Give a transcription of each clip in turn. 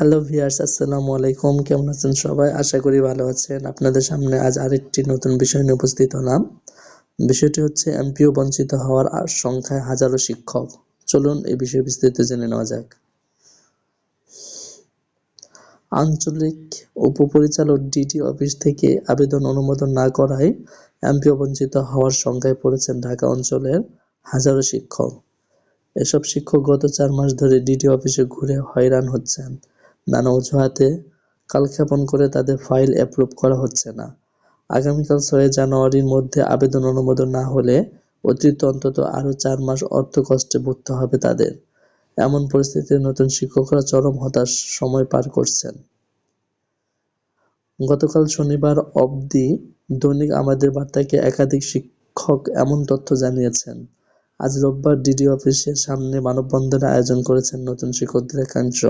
Hello viewers আসসালামু আলাইকুম। কেমন আছেন সবাই? আশা করি ভালো আছেন। আপনাদের সামনে আজ আরেকটি নতুন বিষয় নিয়ে উপস্থিত হলাম। বিষয়টি হচ্ছে এমপিও বঞ্চিত হওয়ার আর সংখ্যায় হাজারো শিক্ষক। চলুন এই বিষয়ে বিস্তারিত জেনে নেওয়া যাক। আঞ্চলিক উপপরিচালক ডিডি অফিস থেকে আবেদন অনুমোদন না করায় এমপিও বঞ্চিত হওয়ার সংখ্যায় পড়েছেন ঢাকা অঞ্চলের হাজারো শিক্ষক। এসব শিক্ষক গত চার মাস ধরে ডিডি অফিসে ঘুরে হয়রান হচ্ছেন। নানা অজুহাতে কালক্ষেপণ করে তাদের ফাইল অ্যাপ্রুভ করা হচ্ছে না। আগামীকাল ছয় জানুয়ারির মধ্যে আবেদন অনুমোদন না হলে অতিরিক্ত অন্তত আরও চার মাস অর্থ কষ্টে ভুগতে হবে তাদের। এমন পরিস্থিতিতে নতুন শিক্ষকরা চরম হতাশ সময় পার করছেন। গতকাল শনিবার অবধি দৈনিক আমাদের বার্তাকে একাধিক শিক্ষক এমন তথ্য জানিয়েছেন। আজ রোববার ডিডি অফিসের সামনে মানববন্ধনের আয়োজন করেছেন নতুন শিক্ষকদের একাংশ।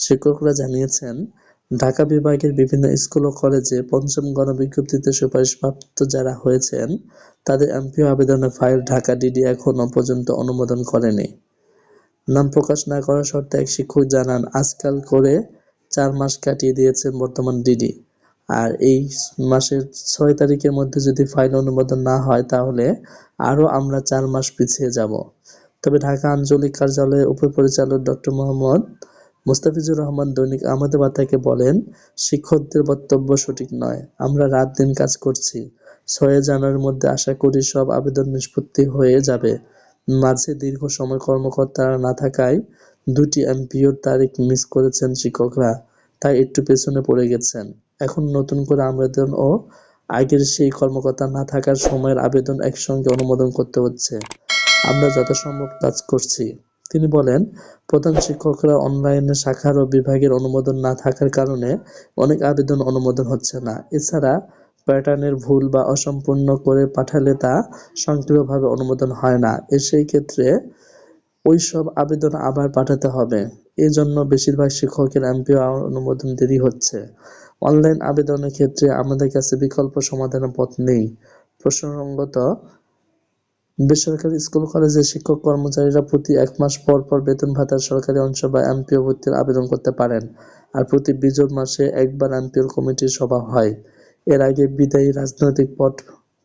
শিক্ষকরা জানিয়েছেন, ঢাকা বিভাগের বিভিন্ন স্কুল ও কলেজে পঞ্চম গণবিজ্ঞপ্তিতে সুপারিশপ্রাপ্ত যারা হয়েছেন, তাদের এমপিও আবেদনের ফাইল ঢাকা ডিডি এখনও পর্যন্ত অনুমোদন করেনি। নাম প্রকাশ না করার শর্তে এক শিক্ষক জানান, আজকাল করে চার মাস কাটিয়ে দিয়েছেন বর্তমান ডিডি। আর এই মাসের ছয় তারিখের মধ্যে যদি ফাইল অনুমোদন না হয়, তাহলে আরও আমরা চার মাস পিছিয়ে যাব। তবে ঢাকা আঞ্চলিক কার্যালয়ের উপপরিচালক ডক্টর মোহাম্মদ মোস্তাফিজুর রহমান দৈনিক আমাদের বার্তাকে বলেন, শিক্ষকদের বক্তব্য সঠিক নয়। আমরা রাত দিন কাজ করছি। ছয় জানুয়ারির মধ্যে আশা করি সব আবেদন নিষ্পত্তি হয়ে যাবে। মাঝে দীর্ঘ সময় কর্মকর্তারা না থাকায় দুটি এমপিওর তারিখ মিস করেছেন শিক্ষকরা। তাই একটু পেছনে পড়ে গেছেন। এখন নতুন করে আবেদন ও আগের সেই কর্মকর্তা না থাকার সময়ের আবেদন একসঙ্গে অনুমোদন করতে হচ্ছে। আমরা যথাসম্ভব কাজ করছি। তিনি বলেন, প্রধান শিক্ষকরা অনলাইনে শাখার ও বিভাগের অনুমোদন না থাকার কারণে অনেক আবেদন অনুমোদন হচ্ছে না। এছাড়া প্যাটার্নের ভুল বা অসম্পূর্ণ করে পাঠালে তা স্বয়ংক্রিয়ভাবে অনুমোদন হয় না। এ সেই ক্ষেত্রে ওই সব আবেদন আবার পাঠাতে হবে। এজন্য বেশিরভাগ শিক্ষকের এমপিও অনুমোদন দেরি হচ্ছে। অনলাইন আবেদনের ক্ষেত্রে আমাদের কাছে বিকল্প সমাধানের পথ নেই। প্রসঙ্গত বেসরকারি স্কুল, কলেজের শিক্ষক কর্মচারীরা প্রতি এক মাস পর পর বেতন ভাতার সরকারি অংশ বা এমপিও ভর্তির আবেদন করতে পারেন আর প্রতি বিজোড় মাসে একবার এমপিওর কমিটির সভা হয়। এর আগে বিদায়ী রাজনৈতিক পট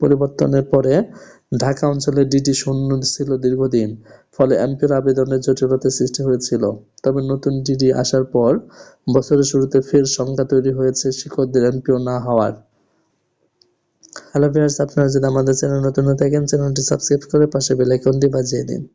পরিবর্তনের পরে ঢাকা অঞ্চলে ডিডি শূন্য ছিল দীর্ঘদিন, ফলে এমপির আবেদনের জটিলতা সৃষ্টি হয়েছিল। তবে নতুন ডিডি আসার পর বছরের শুরুতে ফের সংখ্যা তৈরি হয়েছে শিক্ষকদের এমপিও না হওয়ার। হ্যালো ভিউয়ার্স, আপনারা যদি আমাদের চ্যানেল নতুন হয়ে থাকেন, চ্যানেলটি সাবস্ক্রাইব করে পাশে বেল আইকনটি বাজিয়ে দিন।